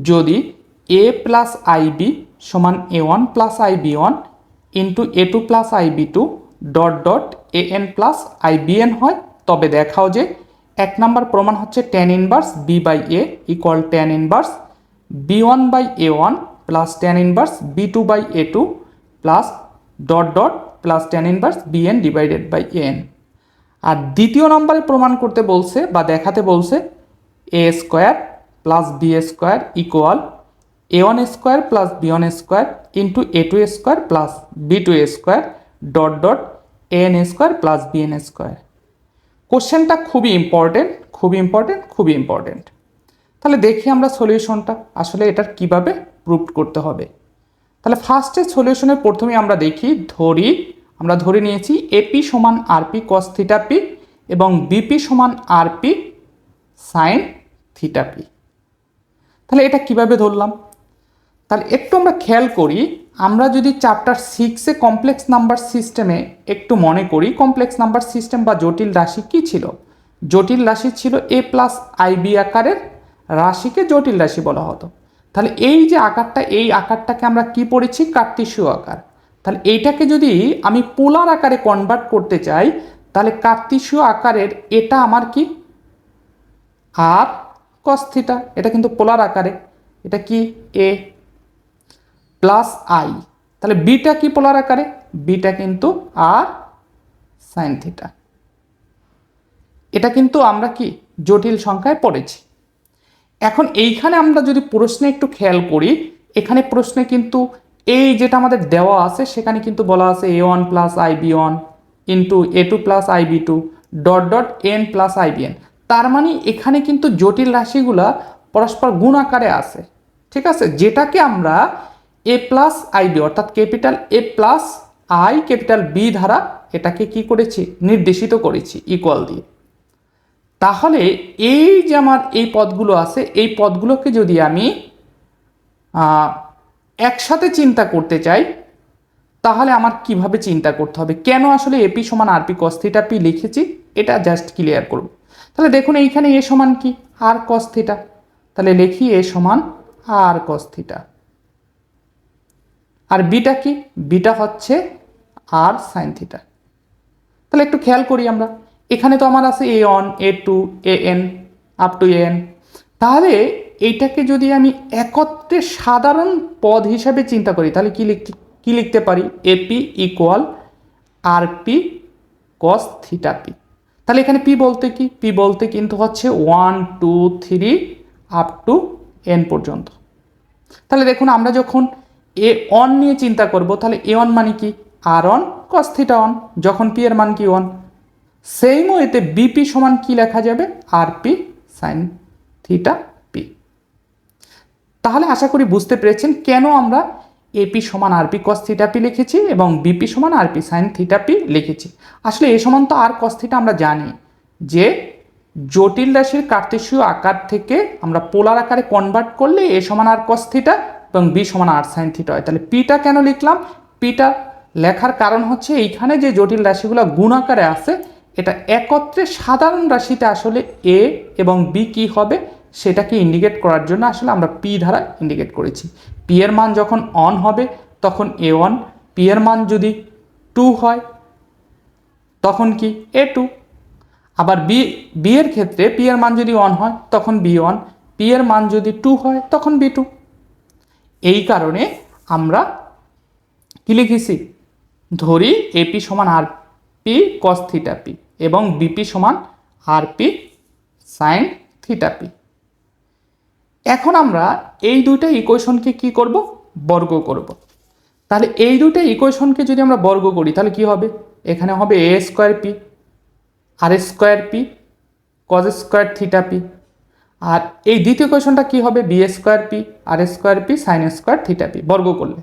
যদি এ plus I B সমান A one plus I B one into A two plus I B two dot dot A N plus I B N হয়, তবে দেখাও যে এক নম্বর প্রমাণ হচ্ছে tan inverse B by A equal tan inverse B one by A one plus tan inverse B two by A two plus dot dot plus tan inverse B N divided by N আর দ্বিতীয় নম্বরে প্রমাণ করতে বলছে বা দেখাতে বলছে A square plus B square equal A one square plus B one square into A two square plus B two square dot dot A N square plus B N square কোশ্চেনটা খুবই ইম্পর্টেন্ট খুবই important খুবই important তাহলে দেখি আমরা সলিউশনটা আসলে এটার কীভাবে প্রুভ করতে হবে। তাহলে ফার্স্টে সলিউশনের প্রথমে আমরা দেখি, ধরি, আমরা ধরে নিয়েছি এপি সমান R P cos theta P এবং বিপি সমান R P sine theta P তাহলে এটা কীভাবে ধরলাম? তাহলে একটু আমরা খেয়াল করি, আমরা যদি চ্যাপ্টার সিক্সে কমপ্লেক্স নাম্বার সিস্টেমে একটু মনে করি কমপ্লেক্স নাম্বার সিস্টেম বা জটিল রাশি কী ছিল? জটিল রাশি ছিল এ প্লাস আইবি আকারের রাশিকে জটিল রাশি বলা হতো। তাহলে এই যে আকারটা, এই আকারটাকে আমরা কি পড়েছি? কার্তিসীয় আকার। তাহলে এইটাকে যদি আমি পোলার আকারে কনভার্ট করতে চাই, তাহলে কার্তিসীয় আকারের এটা আমার কি? আর কস্থিটা এটা কিন্তু পোলার আকারে। এটা কি? এ প্লাস আই তাহলে বিটা কি পোলার আকারে? বিটা কিন্তু আর সাইন থিটা এটা কিন্তু আমরা কি? জটিল সংখ্যায় পড়েছি। এখন এইখানে আমরা যদি প্রশ্নে একটু খেয়াল করি, এখানে প্রশ্নে কিন্তু এই যেটা আমাদের দেওয়া আছে, সেখানে কিন্তু বলা আছে A one plus I B one into A two plus I B two dot dot N plus I B N তার মানে এখানে কিন্তু জটিল রাশিগুলা পরস্পর গুণ আকারে আছে। ঠিক আছে? যেটাকে আমরা এ প্লাস আইবি অর্থাৎ capital A plus I capital B দ্বারা এটাকে কি করেছি? নির্দেশিত করেছি ইকুয়াল দিয়ে। তাহলে এই যে আমার এই পদগুলো আছে, এই পদগুলোকে যদি আমি একসাথে চিন্তা করতে চাই, তাহলে আমার কীভাবে চিন্তা করতে হবে? কেন আসলে এপি সমান আরপি কস্থিটা পি লিখেছি? এটা জাস্ট ক্লিয়ার করব। তাহলে দেখুন এইখানে এ সমান কি? আর কস্থিটা তাহলে লিখি এ সমান আর কস্থিটা আর বিটা কি? বিটা হচ্ছে আর সাইন থিটা তাহলে একটু খেয়াল করি আমরা। এখানে তো আমার আছে A one A two A N up to N তাহলে এইটাকে যদি আমি একত্রে সাধারণ পদ হিসাবে চিন্তা করি, তাহলে কি লিখতে কি লিখতে পারি? A P equal R P cos theta P তাহলে এখানে পি বলতে কি? পি বলতে কিন্তু হচ্ছে one two three up to N পর্যন্ত। তাহলে দেখুন আমরা যখন এ অন নিয়ে চিন্তা করব, তাহলে এ অন মানে কি? R one cos theta one যখন পি এর মান কি ওয়ান সেই এতে বিপি সমান কি লেখা যাবে? R P sine theta P তাহলে আশা করি বুঝতে পেরেছেন কেন আমরা এপি সমান আরপি কস থিটা পি লিখেছি এবং বিপি সমান আরপি সাইন থিটা পি লিখেছি। আসলে এ সমান তো আর কস থিটা আমরা জানি যে জটিল রাশির কার্তেশীয় আকার থেকে আমরা পোলার আকারে কনভার্ট করলে এ সমান আর কস থিটা এবং বি সমান আর সাইন থিটা হয়। তাহলে পিটা কেন লিখলাম? পিটা লেখার কারণ হচ্ছে এইখানে যে জটিল রাশিগুলো গুণ আকারে আছে, এটা একত্রে সাধারণ রাশিতে আসলে এ এবং বি কি হবে? সেটাকে ইন্ডিকেট করার জন্য আসলে আমরা পি দ্বারা ইন্ডিকেট করেছি। পি এর মান যখন অন হবে, তখন এ ওয়ান পি এর মান যদি টু হয়, তখন কি? এ টু আবার বি বি এর ক্ষেত্রে পি এর মান যদি ওয়ান হয়, তখন বি ওয়ান পি এর মান যদি টু হয়, তখন বি টু এই কারণে আমরা কি লিখেছি? ধরি এপি সমান R P cos theta P এবং বিপি সমান R P sine theta P এখন আমরা এই দুইটা ইকুয়েশনকে কি করব? বর্গ করব। তাহলে এই দুইটা ইকুয়েশনকে যদি আমরা বর্গ করি, তাহলে কি হবে? এখানে হবে A square P R square P cos square theta P আর এই দ্বিতীয় কোয়েশনটা কি হবে? B square P R square P sine square theta P বর্গ করলে।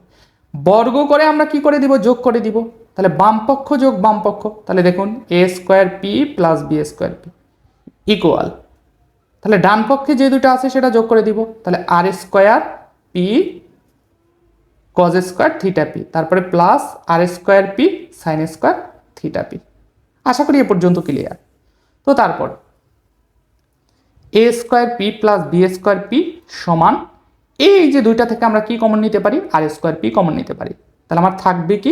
বর্গ করে আমরা কি করে দিব? যোগ করে দিব। তাহলে বাম পক্ষ যোগ বাম পক্ষ। তাহলে দেখুন A square P plus B square P equal তাহলে ডান পক্ষে যে দুটো আছে সেটা যোগ করে দিব। তাহলে R square P cos square theta P তারপরে plus R square P sine square theta P আশা করি এ পর্যন্ত ক্লিয়ার তো তারপর A square P plus B square P সমান, এই যে দুইটা থেকে আমরা কি কমন নিতে পারি? আর স্কোয়ার পি কমন নিতে পারি। তাহলে আমার থাকবে কি?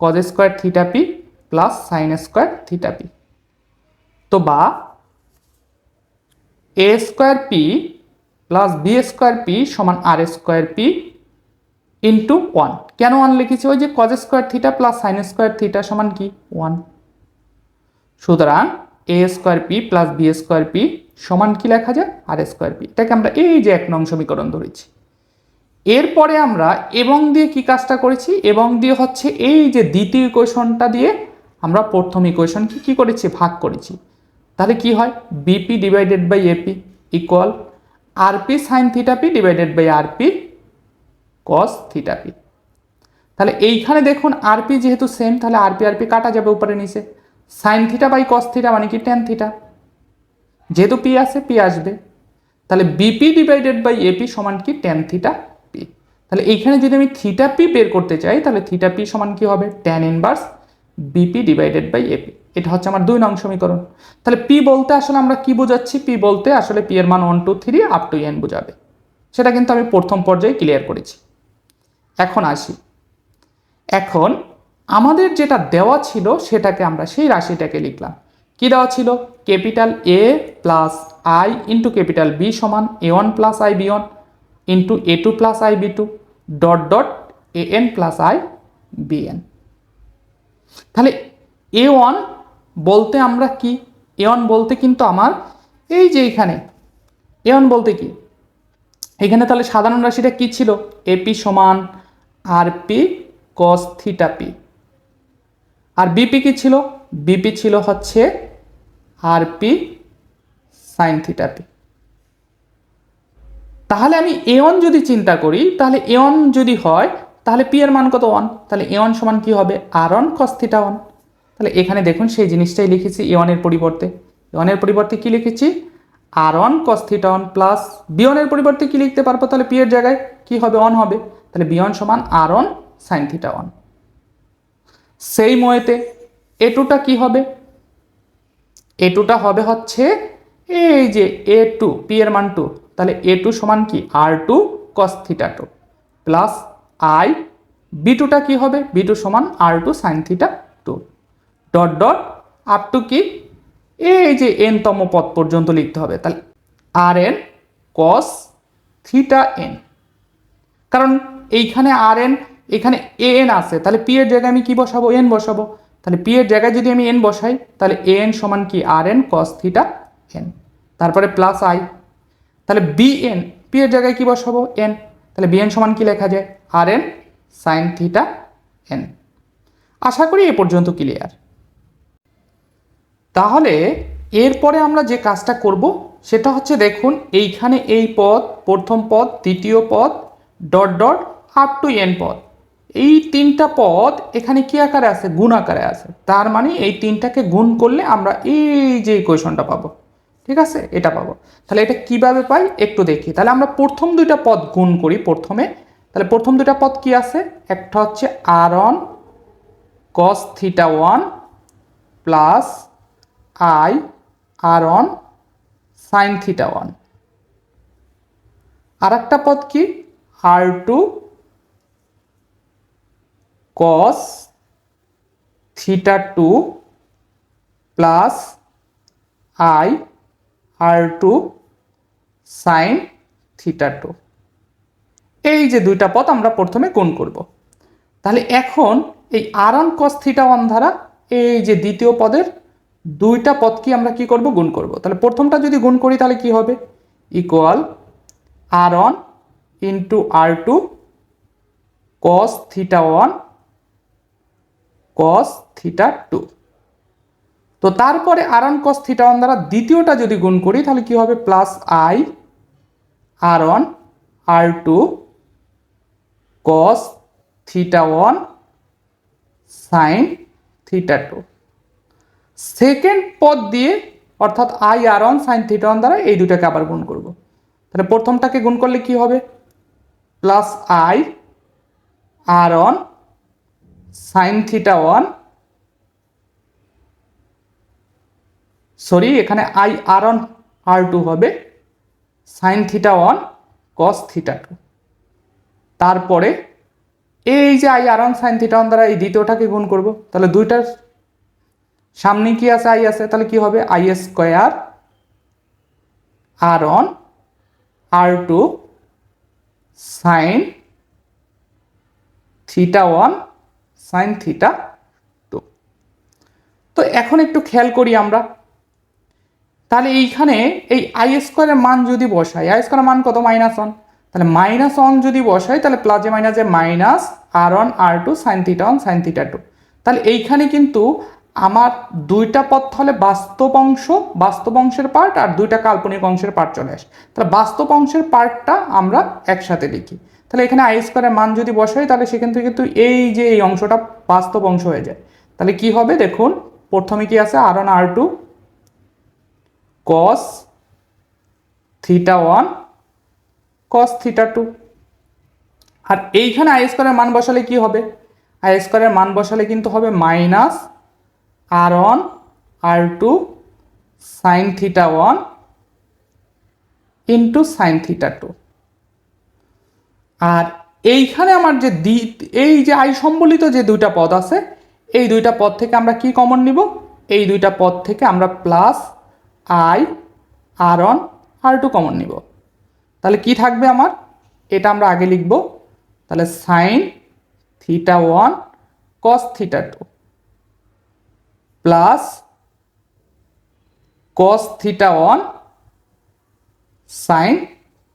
Cos square theta P plus sine square theta P তো বা A square P plus B square P সমান R square P into one কেন ওয়ান লিখেছি? ওই যে cos square theta plus sine square theta সমান কি? ওয়ান সুতরাং A square P plus B square P সমান কি লেখা যায়? আর স্কোয়ার পি এটাকে আমরা এই যে এক নং সমীকরণ ধরেছি। এরপরে আমরা এবং দিয়ে কি কাজটা করেছি? এবং দিয়ে হচ্ছে এই যে দ্বিতীয় ইকুয়েশনটা দিয়ে আমরা প্রথম ইকুয়েশনকে কি করেছি? ভাগ করেছি। তাহলে কি হয়? B P divided by A P equal R P sine theta P divided by R P cos theta P তাহলে এইখানে দেখুন আরপি যেহেতু সেম তাহলে আরপি আরপি কাটা যাবে উপরে নিচে। Sine theta by cos theta মানে কি? টেন থিটা যেহেতু পি আসে পি আসবে। তাহলে বিপি ডিভাইডেড বাই এপি সমান কি? টেন থিটা পি তাহলে এইখানে যদি আমি থিটা পি বের করতে চাই, তাহলে থিটা পি সমান কি হবে? Tan inverse B P divided by A P এটা হচ্ছে আমার দুই নং সমীকরণ। তাহলে পি বলতে আসলে আমরা কি বোঝাচ্ছি? পি বলতে আসলে পি এর মান one two three up to N বোঝাবে। সেটা কিন্তু আমি প্রথম পর্যায়ে ক্লিয়ার করেছি। এখন আসি। এখন আমাদের যেটা দেওয়া ছিল সেটাকে আমরা সেই রাশিটাকে লিখলাম। কি দেওয়া ছিল? Capital A plus I into capital B সমান A one plus I B one into A two plus I B two dot dot A N plus I B N তাহলে এ ওয়ান বলতে আমরা কি? এ ওয়ান বলতে কিন্তু আমার এই যে এখানে। এ ওয়ান বলতে কি? এখানে তাহলে সাধারণ রাশিটা কি ছিল? এপি সমান R P cos theta P. আর বিপি কি ছিল? বিপি ছিল হচ্ছে R P sine theta P. তাহলে আমি এ ওয়ান যদি চিন্তা করি, তাহলে এ ওয়ান যদি হয়, তাহলে পি এর মান কত ওয়ান? তাহলে এ ওয়ান সমান কি হবে? R one cos theta one. তাহলে এখানে দেখুন সেই জিনিসটাই লিখেছি এ ওয়ানের পরিবর্তে। এ ওয়ানের পরিবর্তে কি লিখেছি? R one cos theta one plus B পরিবর্তে কি লিখতে পারব তাহলে পি এর জায়গায়? কি হবে? ওয়ান হবে। তাহলে বি ওয়ান সমান R one sine theta one সেই ময়েতে এ টুটা কি হবে? এ টুটা হবে হচ্ছে এই যে এ টু পি এর মান টু তাহলে এ টু সমান কি? R two cos theta two plus I B টুটা কি হবে? বি টু সমান R two sine theta dot dot up to কি এই যে এন তম পদ পর্যন্ত লিখতে হবে। তাহলে R N cos theta N কারণ এইখানে আর এন এখানে এ এন আছে। তাহলে পি এর জায়গায় আমি কি বসাবো? এন বসাবো। তাহলে পি এর জায়গায় যদি আমি এন বসাই, তাহলে এ এন সমান কি? R N cos theta N তারপরে প্লাস আই তাহলে বি এন পি এর জায়গায় কি বসাবো? এন তাহলে বি এন সমান কি লেখা যায়? R N sine theta N আশা করি এ পর্যন্ত ক্লিয়ার তাহলে এরপরে আমরা যে কাজটা করব, সেটা হচ্ছে দেখুন, এইখানে এই পদ, প্রথম পদ, দ্বিতীয় পদ, dot dot up to N পদ। এই তিনটা পদ এখানে কি আকারে আছে? গুণ আকারে আছে। তার মানে এই তিনটাকে গুণ করলে আমরা এই যে ইকুয়েশনটা পাবো। ঠিক আছে? এটা পাবো। তাহলে এটা কীভাবে পাই? একটু দেখি। তাহলে আমরা প্রথম দুইটা পদ গুণ করি প্রথমে। তাহলে প্রথম দুইটা পদ কি আছে? একটা হচ্ছে R one cos theta one plus I R one sine theta one আর একটা পদ কি? R two cos theta two plus I R two sine theta two এই যে দুইটা পদ আমরা প্রথমে গুণ করব। তাহলে এখন এই R one cos theta one দ্বারা এই যে দ্বিতীয় পদের দুইটা পদ কি আমরা কি করব? গুণ করব। তাহলে প্রথমটা যদি গুণ করি, তাহলে কি হবে? Equal R one into R two cos theta one cos theta two তো তারপরে R one cos theta one দ্বারা দ্বিতীয়টা যদি গুণ করি, তাহলে কি হবে? Plus I R one R two cos theta one sine theta two second পদ দিয়ে, অর্থাৎ I R one sine theta one দ্বারা এই দুটাকে আবার গুণ করব। তাহলে প্রথমটাকে গুণ করলে কি হবে? Plus I R one sine theta one sorry এখানে I R one R two হবে sine theta one cos theta two তারপরে এই যে I R one sine theta one দ্বারা এই দ্বিতীয়টাকে গুণ করব, তাহলে দুইটার সামনে কি আছে? আই আছে। তাহলে কি হবে? I square R one R two sine theta one sine theta two. তো এখন একটু খেয়াল করি আমরা। তাহলে এইখানে এই আই স্কোয়ারের মান যদি বসাই, আই স্কোয়ারের মান কত? Minus one. তাহলে মাইনাস ওয়ান যদি বসাই, তাহলে প্লাসে মাইনাসে minus R one R two sine theta one sine theta two. তাহলে এইখানে কিন্তু আমার দুইটা পথ হলে বাস্তব অংশ, বাস্তব অংশের পার্ট আর দুইটা কাল্পনিক অংশের পার্ট চলে আসে। তাহলে বাস্তব অংশের পার্টটা আমরা একসাথে লিখি। তাহলে এখানে আই স্কোয়ারের মান যদি বসাই, তাহলে সেখান থেকে কিন্তু এই যে এই অংশটা বাস্তব অংশ হয়ে যায়। তাহলে কি হবে? দেখুন, প্রথমে কি আছে? R one R two cos theta one cos theta two আর এইখানে আই স্কোয়ারের মান বসালে কি হবে? আই স্কোয়ারের মান বসালে কিন্তু হবে minus R one R two sine theta one into sine theta two আর এইখানে আমার যে দ্বি এই যে আই সম্বলিত যে দুইটা পদ আছে, এই দুইটা পদ থেকে আমরা কি কমন নিব? এই দুইটা পদ থেকে আমরা plus I R one R two common নিব। তাহলে কি থাকবে আমার? এটা আমরা আগে লিখব। তাহলে sine theta one cos theta two plus cos theta one sine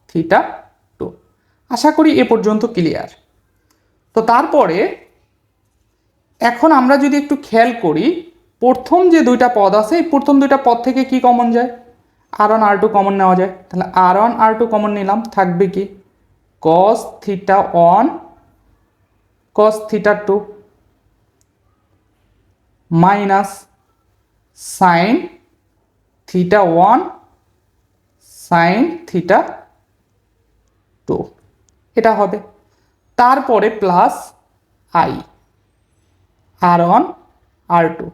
theta two আশা করি এ পর্যন্ত ক্লিয়ার তো তারপরে এখন আমরা যদি একটু খেয়াল করি, প্রথম যে দুইটা পদ আছে, এই প্রথম দুইটা পদ থেকে কি কমন যায়? R one R two common নেওয়া যায়। তাহলে R one R two common নিলাম, থাকবে কি? Cos theta one cos theta two minus sine theta one sine theta two. এটা হবে। তারপরে plus I, R one, R two.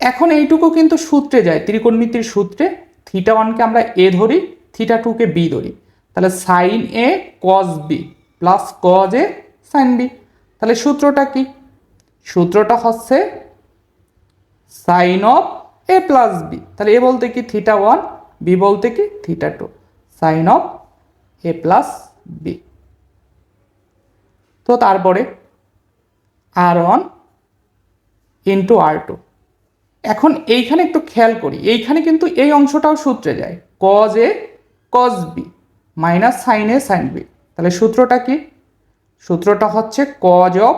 এখন এইটুকু কিন্তু সূত্রে যায়, ত্রিকোণমিতির সূত্রে। থিটা ওয়ানকে আমরা এ ধরি, থিটা টুকে বি ধরি। তাহলে sine A cos B plus cos A sine B. তাহলে সূত্রটা কি? সূত্রটা হচ্ছে sine of A plus B. তাহলে এ বলতে কি থিটা ওয়ান, বি বলতে কি theta two. Sine of A plus B. তো তারপরে R one into R two. এখন এইখানে একটু খেয়াল করি, এইখানে কিন্তু এই অংশটাও সূত্রে যায় cos A cos B minus sine A sine B তাহলে সূত্রটা কি? সূত্রটা হচ্ছে cos of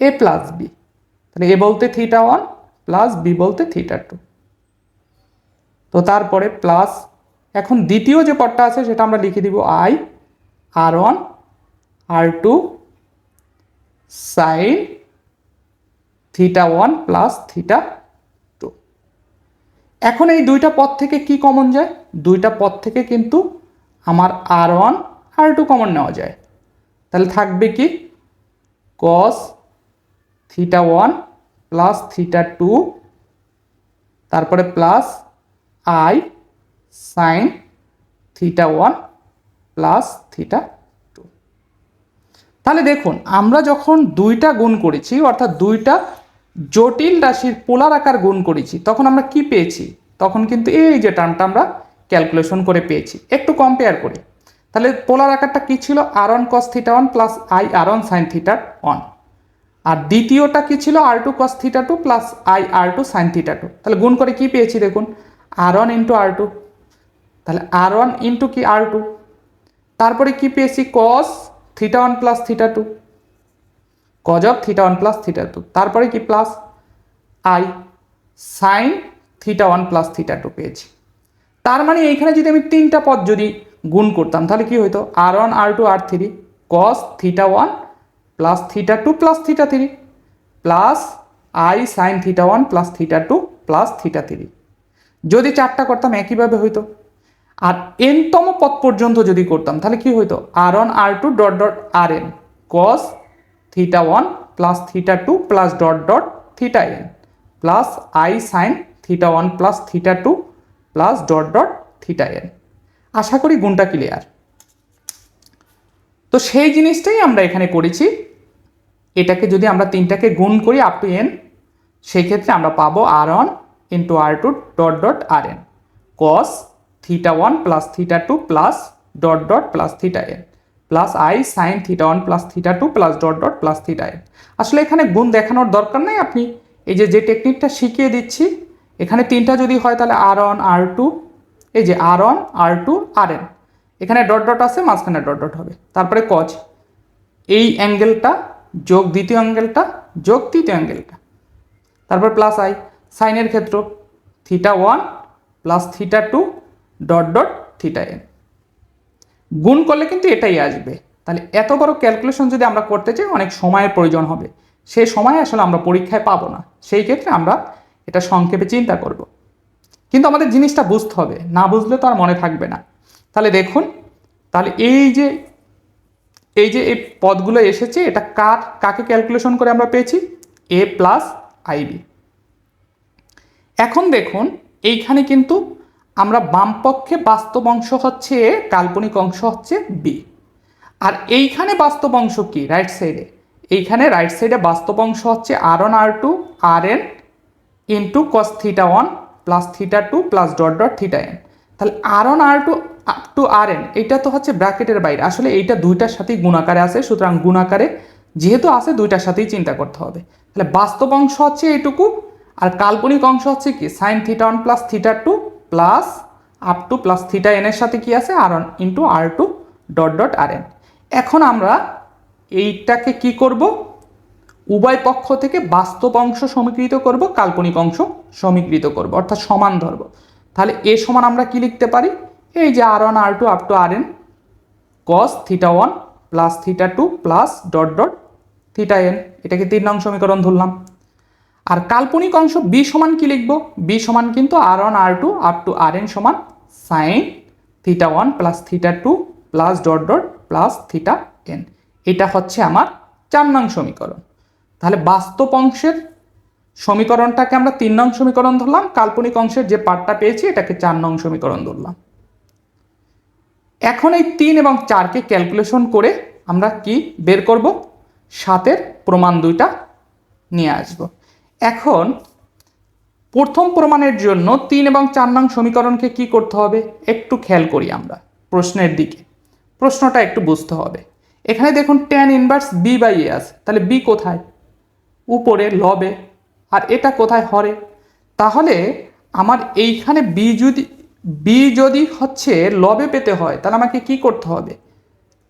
A plus B তাহলে এ বলতে থিটা ওয়ান প্লাস বি বলতে থিটা টু তো তারপরে প্লাস এখন দ্বিতীয় যে পদটা আছে সেটা আমরা লিখে দিব I R one R two sine theta one plus theta two এখন এই দুইটা পদ থেকে কি কমন যায়? দুইটা পদ থেকে কিন্তু আমার R one R two common নেওয়া যায়। তাহলে থাকবে কি? Cos theta one plus theta two, তারপরে plus I sine theta one plus theta two. তাহলে দেখুন, আমরা যখন দুইটা গুণ করেছি, অর্থাৎ দুইটা জটিল রাশির পোলার আকার গুণ করেছি, তখন আমরা কি পেয়েছি? তখন কিন্তু এই যে টার্মটা আমরা ক্যালকুলেশন করে পেয়েছি। একটু কম্পেয়ার করি। তাহলে পোলার আকারটা কি ছিল? R one cos theta one plus I R one sine theta one. আর দ্বিতীয়টা কি ছিল? R two cos theta two plus I R two sine theta two তাহলে গুণ করে কি পেয়েছি দেখুন? R one into R two তাহলে আর ওয়ান ইন্টু কি আর টু তারপরে কি পেয়েছি? Cos theta one plus theta two cos of theta one plus theta two তারপরে কি plus I sine theta one plus theta two পেয়েছি। তার মানে এইখানে যদি আমি তিনটা পদ যদি গুণ করতাম, তাহলে কি হতো R one R two R three cos theta one plus theta two plus theta three plus I sine theta one plus theta two plus theta three যদি চারটা করতাম একইভাবে হইতো। আর এনতম পদ পর্যন্ত যদি করতাম, তাহলে কি হইতো? R one R two dot dot R N cos theta one plus theta two plus dot dot theta N plus I sine theta one plus theta two plus dot dot theta N আশা করি গুণটা clear তো সেই জিনিসটাই আমরা এখানে করেছি। এটাকে যদি আমরা তিনটাকে গুণ করি আপ টু এন সেই ক্ষেত্রে আমরা পাবো R one into R two dot dot R N cos theta one plus theta two plus dot dot plus theta N plus I sine theta one plus theta two plus dot dot plus theta N আসলে এখানে গুণ দেখানোর দরকার নেই আপনি। এই যে যে টেকনিকটা শিখিয়ে দিচ্ছি, এখানে তিনটা যদি হয় তাহলে আর ওয়ান আর টু এই যে R one R two R N এখানে ডট ডট আছে, মাঝখানে ডট ডট হবে। তারপরে কজ এই অ্যাঙ্গেলটা যোগ দ্বিতীয় অ্যাঙ্গেলটা যোগ তৃতীয় অ্যাঙ্গেলটা। তারপর প্লাস আই সাইনের ক্ষেত্র theta one plus theta two dot dot theta N গুণ করলে কিন্তু এটাই আসবে। তাহলে এত বড় ক্যালকুলেশন যদি আমরা করতে চাই, অনেক সময়ের প্রয়োজন হবে। সেই সময় আসলে আমরা পরীক্ষায় পাবো না। সেই ক্ষেত্রে আমরা এটা সংক্ষেপে চিন্তা করব। কিন্তু আমাদের জিনিসটা বুঝতে হবে। না বুঝলে তো আর মনে থাকবে না। তাহলে দেখুন, তাহলে এই যে এই যে এই পদগুলো এসেছে, এটা কার, কাকে ক্যালকুলেশন করে আমরা পেয়েছি? এ প্লাস আইবি এখন দেখুন, এইখানে কিন্তু আমরা বামপক্ষে বাস্তব অংশ হচ্ছে এ কাল্পনিক অংশ হচ্ছে বি আর এইখানে বাস্তব অংশ কি? রাইট সাইডে এইখানে রাইট সাইডে বাস্তব অংশ হচ্ছে R one R two R N into cos theta one plus theta two plus dot dot theta N তাহলে R one R two up to R N এটা তো হচ্ছে ব্র্যাকেটের বাইরে। আসলে এইটা দুইটার সাথেই গুণাকারে আছে, সুতরাং গুণাকারে যেহেতু আছে, দুইটার সাথেই চিন্তা করতে হবে। তাহলে বাস্তব অংশ হচ্ছে এইটুকু, আর কাল্পনিক অংশ হচ্ছে কি? Sine theta one plus theta two plus up to plus theta এনের সাথে কি আছে? R one into R two dot dot R N এখন আমরা এইটাকে কি করব? উভয় পক্ষ থেকে বাস্তব অংশ সমীকৃত করব, কাল্পনিক অংশ সমীকৃত করব, অর্থাৎ সমান ধরব। তাহলে এ সমান আমরা কি লিখতে পারি? এই যে R one R two up to R N cos theta one plus theta two plus dot dot theta N এটাকে তিন নং সমীকরণ ধরলাম। আর কাল্পনিক অংশ বি সমান কি লিখব? বি সমান কিন্তু R one R two up to R N সমান sine theta one plus theta two plus dot dot plus theta N এটা হচ্ছে আমার চার নং সমীকরণ। তাহলে বাস্তব অংশের সমীকরণটাকে আমরা তিন নং সমীকরণ ধরলাম, কাল্পনিক অংশের যে পার্টটা পেয়েছি, এটাকে চার নং সমীকরণ ধরলাম। এখন এই তিন এবং চারকে ক্যালকুলেশন করে আমরা কি বের করব? সাতের প্রমাণ দুইটা নিয়ে আসব। এখন প্রথম প্রমাণের জন্য তিন এবং চার নং সমীকরণকে কি করতে হবে? একটু খেয়াল করি আমরা প্রশ্নের দিকে। প্রশ্নটা একটু বুঝতে হবে। এখানে দেখুন tan inverse B by A আছে। তাহলে বি কোথায়? উপরে, লবে। আর এটা কোথায়? হরে। তাহলে আমার এইখানে বি যদি বি যদি হচ্ছে লবে পেতে হয়, তাহলে আমাকে কি করতে হবে?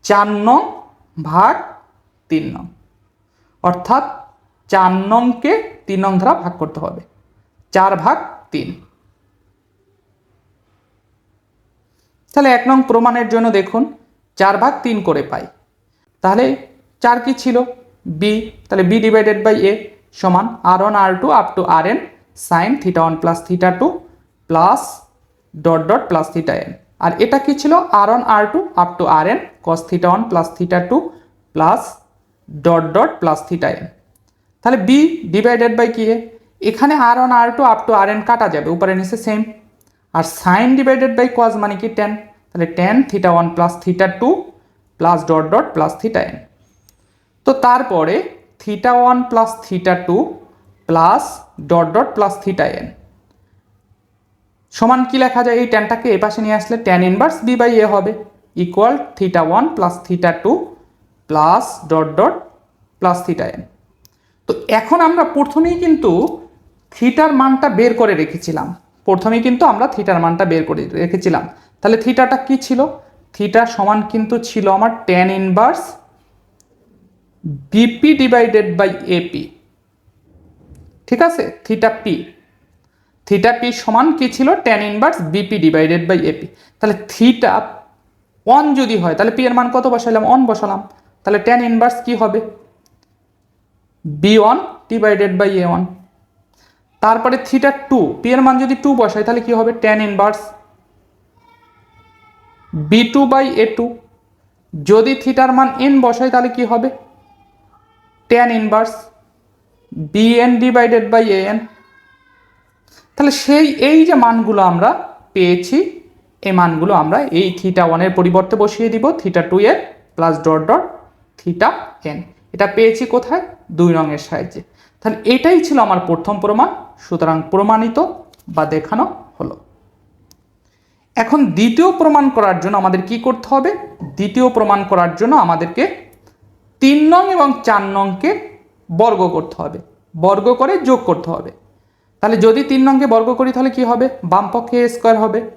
চার নং ভাগ তিন নং। অর্থাৎ চার নংকে তিন নং দ্বারা ভাগ করতে হবে। চার ভাগ তিন। তাহলে এক নং প্রমাণের জন্য দেখুন, চার ভাগ তিন করে পাই। তাহলে চার কি ছিল? বি তাহলে বি ডিভাইডেড বাই এ সমান R one R two up to R N sine theta one plus theta two plus dot dot plus theta N আর এটা কি ছিল? R one R two up to R N cos theta one plus theta two plus dot dot plus theta N তাহলে B divided by কি? এ এখানে R one R two up to R N কাটা যাবে, উপরে নিচে same আর sign divided by cos মানে কি? টেন তাহলে tan theta one plus theta two plus dot dot plus theta N তো তারপরে theta one plus theta two plus dot dot plus theta N সমান কি লেখা যায়? এই টেনটাকে এ পাশে নিয়ে আসলে tan inverse B by A হবে। Equal theta one plus theta two plus dot dot plus theta N তো এখন আমরা প্রথমেই কিন্তু থিটার মানটা বের করে রেখেছিলাম। প্রথমেই কিন্তু আমরা থিটার মানটা বের করে রেখেছিলাম। তাহলে থিটাটা কি ছিল? থিটা সমান কিন্তু ছিল আমার tan inverse BP divided by AP ঠিক আছে? থিটা পি থিটা পি সমান কি ছিল? Tan inverse BP divided by AP তাহলে থিটা ওয়ান যদি হয়, তাহলে পি এর মান কত বসালাম অন বসালাম। তাহলে টেন ইনভার্স কি হবে? B one divided by A one তারপরে থিটা টু পি এর মান যদি টু বসাই, তাহলে কি হবে? Tan inverse B two by A two যদি থিটার মান এন বসাই, তাহলে কি হবে? Tan inverse B N divided by A N তাহলে সেই, এই যে মানগুলো আমরা পেয়েছি, এই মানগুলো আমরা এই থিটা ওয়ানের পরিবর্তে বসিয়ে দিব, থিটা টু এর plus dot dot, theta N. এটা পেয়েছি কোথায়? দুই রঙের সাহায্যে। তাহলে এটাই ছিল আমার প্রথম প্রমাণ, সুতরাং প্রমাণিত বা দেখানো হলো। এখন দ্বিতীয় প্রমাণ করার জন্য আমাদের কি করতে হবে? দ্বিতীয় প্রমাণ করার জন্য আমাদেরকে তিন নং এবং চার নংকে বর্গ করতে হবে। বর্গ করে যোগ করতে হবে। তাহলে যদি তিন নংকে বর্গ করি, তাহলে কি হবে? বাম পক্ষে এ স্কোয়ার হবে।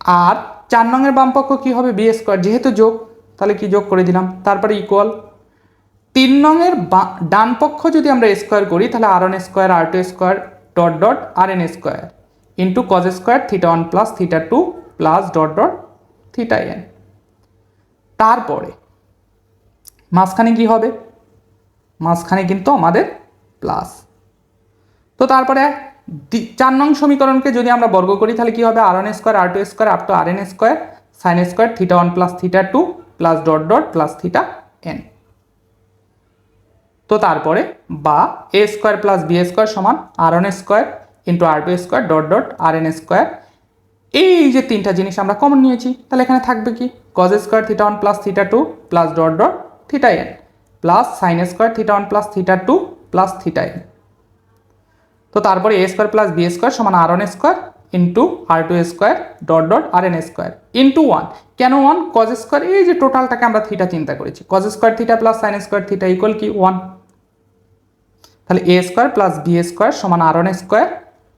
আর চার নংয়ের বাম পক্ষ কী হবে? B square. যেহেতু যোগ, তাহলে কি যোগ করে দিলাম? তারপরে ইকুয়াল তিন নংয়ের বা- ডান পক্ষ যদি আমরা স্কোয়ার করি, তাহলে R one square R two square, dot dot R N square into cos square theta one plus theta two plus dot dot theta N তারপরে, মাঝখানে কি হবে? মাঝখানে কিন্তু আমাদের প্লাস তো তারপরে চার নং সমীকরণকে যদি আমরা বর্গ করি, তাহলে কি হবে? R one square R two square up to R N square sine square theta one plus theta two plus dot dot plus theta N তো তারপরে বা A square plus B square সমান R one square into R two square dot dot R N square এই যে তিনটা জিনিস আমরা common নিয়েছি, তাহলে এখানে থাকবে কি? Cos square theta one plus theta two plus dot dot theta N plus sine square theta one plus theta two plus theta N তো তারপরে A square plus B square সমান R one square into R two square dot dot R N square into one কেন one cos square এই যে টোটালটাকে আমরা theta চিন্তা করেছি। Cos square theta plus sine square theta equal কি? One তাহলে A square plus B square সমান R one square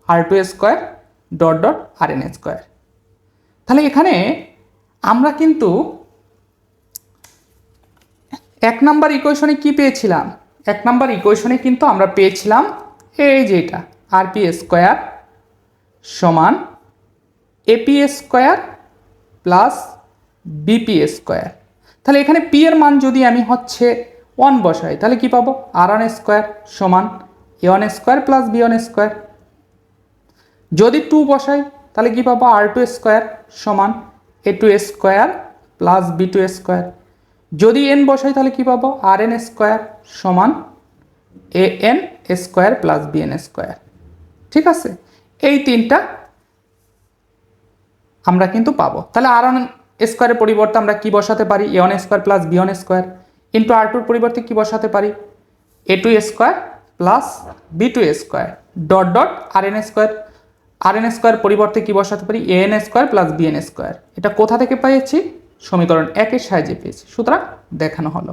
R two square dot dot R N square তাহলে এখানে আমরা কিন্তু এক নাম্বার ইকুয়েশনে কি পেয়েছিলাম? এক নাম্বার ইকুয়েশনে কিন্তু আমরা পেয়েছিলাম এই যে এটা আর পি স্কোয়ার সমান AP square plus BP square তাহলে এখানে পি এর মান যদি আমি হচ্ছে ওয়ান বসাই, তাহলে কি পাবো? আর ওয়ান স্কোয়ার সমান A one square plus B one square যদি টু বসাই, তাহলে কি পাবো? আর টু স্কোয়ার সমান A two square plus B two square যদি এন বসাই, তাহলে কি পাবো? আর এন স্কোয়ার সমান A N square plus B N square. ঠিক আছে? এই তিনটা আমরা কিন্তু পাবো। তাহলে আর ওয়ান স্কোয়ারের পরিবর্তে আমরা কি বসাতে পারি? A one square plus B one square into R টুর পরিবর্তে কি বসাতে পারি? A two square plus B two square dot dot R N square. R N square পরিবর্তে কি বসাতে পারি? A N square plus B N square. এটা কোথা থেকে পেয়েছি? সমীকরণ একের সাহায্যে পেয়েছি। সুতরাং দেখানো হলো।